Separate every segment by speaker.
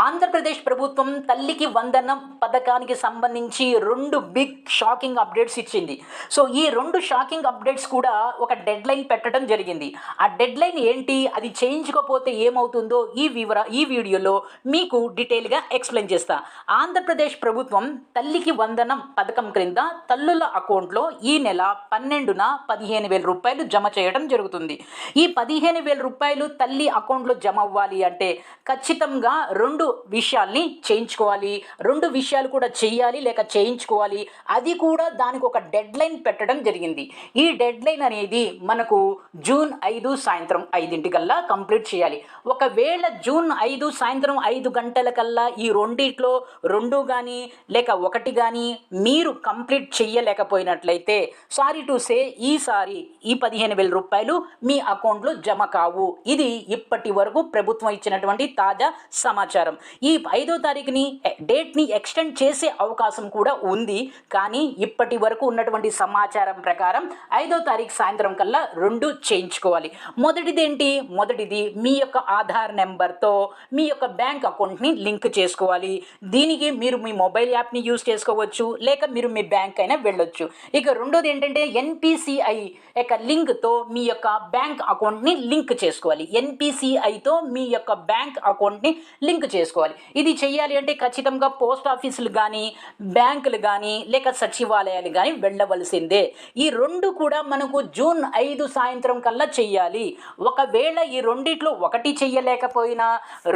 Speaker 1: ఆంధ్రప్రదేశ్ ప్రభుత్వం తల్లికి వందనం పథకానికి సంబంధించి రెండు బిగ్ షాకింగ్ అప్డేట్స్ ఇచ్చింది. సో ఈ రెండు షాకింగ్ అప్డేట్స్ కూడా ఒక డెడ్ లైన్ పెట్టడం జరిగింది. ఆ డెడ్ లైన్ ఏంటి? అది చేయించుకోకపోతే ఏమవుతుందో ఈ వివర ఈ వీడియోలో మీకు డీటెయిల్గా ఎక్స్ప్లెయిన్ చేస్తా. ఆంధ్రప్రదేశ్ ప్రభుత్వం తల్లికి వందనం పథకం క్రింద తల్లుల అకౌంట్లో ఈ నెల పన్నెండున పదిహేను వేల రూపాయలు జమ చేయడం జరుగుతుంది. ఈ పదిహేను వేల రూపాయలు తల్లి అకౌంట్లో జమ అవ్వాలి అంటే ఖచ్చితంగా రెండు విషయాల్ని చేయించుకోవాలి. రెండు విషయాలు కూడా చేయాలి లేక చేయించుకోవాలి. అది కూడా దానికి ఒక డెడ్ లైన్ పెట్టడం జరిగింది. ఈ డెడ్ లైన్ అనేది మనకు జూన్ ఐదు సాయంత్రం ఐదింటికల్లా కంప్లీట్ చేయాలి. ఒకవేళ జూన్ ఐదు సాయంత్రం ఐదు గంటలకల్లా ఈ రెండిట్లో రెండు కానీ లేక ఒకటి కానీ మీరు కంప్లీట్ చెయ్యలేకపోయినట్లయితే సారీ టు సే ఈసారి ఈ పదిహేను వేల రూపాయలు మీ అకౌంట్లో జమ కావు. ఇది ఇప్పటి వరకు ప్రభుత్వం ఇచ్చినటువంటి తాజా సమాచారం. ఈ ఐదో తారీఖుని డేట్ని ఎక్స్టెండ్ చేసే అవకాశం కూడా ఉంది. కానీ ఇప్పటి వరకు ఉన్నటువంటి సమాచారం ప్రకారం ఐదో తారీఖు సాయంత్రం కల్లా రెండు చేయించుకోవాలి. మొదటిది ఏంటి మొదటిది మీ యొక్క ఆధార్ నెంబర్తో మీ యొక్క బ్యాంక్ అకౌంట్ని లింక్ చేసుకోవాలి. దీనికి మీరు మీ మొబైల్ యాప్ని యూజ్ చేసుకోవచ్చు లేక మీరు మీ బ్యాంక్ అయినా వెళ్ళొచ్చు. ఇక రెండోది ఏంటంటే ఎన్పిసిఐ యొక్క లింక్తో మీ యొక్క బ్యాంక్ అకౌంట్ని లింక్ చేసుకోవాలి. ఎన్పిసిఐతో మీ యొక్క బ్యాంక్ అకౌంట్ని లింక్ చేసుకోవాలి ఇది చేయాలి అంటే ఖచ్చితంగా పోస్ట్ ఆఫీసులు కానీ బ్యాంకులు కానీ లేక సచివాలయాలు కానీ వెళ్ళవలసిందే. ఈ రెండు కూడా మనకు జూన్ ఐదు సాయంత్రం కల్లా చెయ్యాలి. ఒకవేళ ఈ రెండిట్లో ఒకటి చెయ్యలేకపోయినా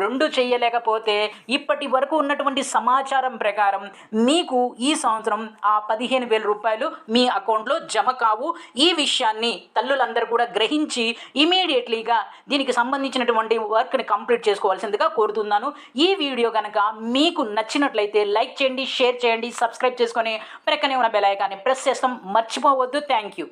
Speaker 1: రెండు చెయ్యలేకపోతే ఇప్పటి వరకు ఉన్నటువంటి సమాచారం ప్రకారం మీకు ఈ సంవత్సరం ఆ పదిహేను వేల రూపాయలు మీ అకౌంట్లో జమ కావు. ఈ విషయాన్ని తల్లులందరూ కూడా గ్రహించి ఇమీడియట్లీగా దీనికి సంబంధించినటువంటి వర్క్ని కంప్లీట్ చేసుకోవాల్సిందిగా కోరుతున్నాను. ఈ వీడియో కనుక మీకు నచ్చినట్లయితే లైక్ చేయండి షేర్ చేయండి సబ్స్క్రైబ్ చేసుకొని ప్రక్కనే ఉన్న బెల్ ఐకాన్ని ప్రెస్ చేస్తాం. మర్చిపోవద్దు. Thank you.